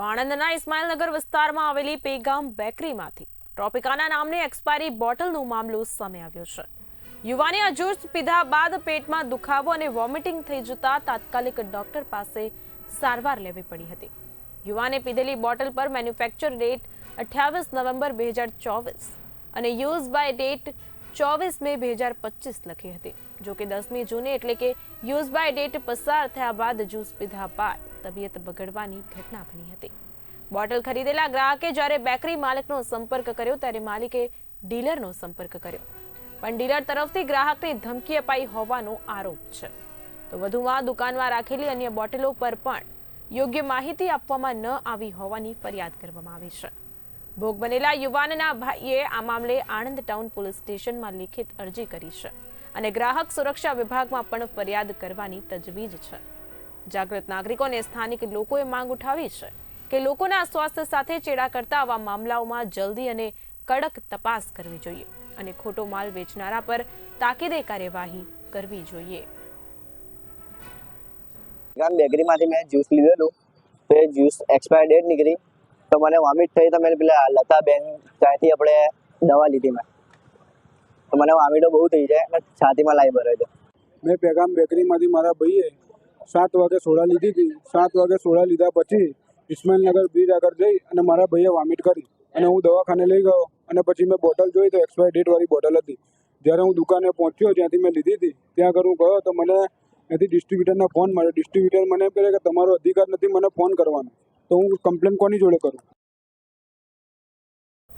તો આણંદના ઇસ્માઇલનગર વિસ્તારમાં આવેલી પેગામ બેકરીમાંથી ટ્રોપિકાના નામની એક્સપાયરી બોટલનો મામલો સામે આવ્યો છે. યુવાને આ પીધા બાદ પેટમાં દુખાવો અને વોમિટિંગ થઈ જતા તાત્કાલિક ડોક્ટર પાસે સારવાર લેવી પડી હતી. યુવાને પીધેલી બોટલ પર મેન્યુફેક્ચર ડેટ અઠ્યાવીસ નવેમ્બર બે હજાર ચોવીસ અને યુઝ બાય ડેટ ચોવીસ મે બે હજાર પચીસ લખી હતી. જોકે દસમી જૂને એટલે કે યુઝ બાય ડેટ પસાર થયા બાદ જ્યુસ પીધા બાદ તબિયત બગડવાની ઘટના બની હતી. બોટલ ખરીદેલા ગ્રાહકે જ્યારે બેકરી માલિકનો સંપર્ક કર્યો ત્યારે માલિકે ડીલરનો સંપર્ક કર્યો. પણ ડીલર તરફથી ગ્રાહકને ધમકી અપાઈ હોવાનો આરોપ છે. તો વધુમાં દુકાનમાં રાખેલી અન્ય બોટલો પર પણ યોગ્ય માહિતી આપવામાં ન આવી હોવાની ફરિયાદ કરવામાં આવી છે. ભોગ બનેલા યુવાનના ભાઈએ આ મામલે આણંદ ટાઉન પોલીસ સ્ટેશનમાં લેખિત અરજી કરી છે અને ગ્રાહક સુરક્ષા વિભાગમાં પણ ફરિયાદ કરવાની તજવીજ છે. જાગૃત નાગરિકો અને સ્થાનિક લોકોએ માંગ ઉઠાવી છે કે લોકોના સ્વાસ્થ્ય સાથે ચેડા કરતા આવા મામલાઓમાં જલ્દી અને કડક તપાસ કરવી જોઈએ અને ખોટો માલ વેચનારા પર તાકીદે કાર્યવાહી કરવી જોઈએ. ગામ બેકરીમાંથી મેં જ્યુસ લીધેલું. તો એ જ્યુસ એક્સપાયર ડેટ નીકળી. તો મને વોમિટ થઈ તો મેં પેલા લતાબેન ત્યાંથી આપણે દવા લીધી મેં. તો મને વોમિટો બહુ થઈ જાય અને છાતીમાં લાઈ ભરે છે મેં પેગામ બેકરીમાંથી મારા ભાઈએ સાત વાગે સોડા લીધી હતી. સાત વાગે સોડા લીધા પછી ઇસ્માઇલનગર બ્રિજ આગળ જઈ અને મારા ભાઈએ વોમિટ કરી અને હું દવાખાને લઈ ગયો અને પછી મેં બોટલ જોઈ તો એક્સપાયર ડેટવાળી બોટલ હતી. જ્યારે હું દુકાને પહોંચ્યો જ્યાંથી મેં લીધી હતી, ત્યાં આગળ હું ગયો તો મને ત્યાંથી ડિસ્ટ્રીબ્યુટરનો ફોન મળ્યો ડિસ્ટ્રીબ્યુટર મને એમ કહે કે તમારો અધિકાર નથી મને ફોન કરવાનો. તો હું કમ્પ્લેન કોની જોડે કરું?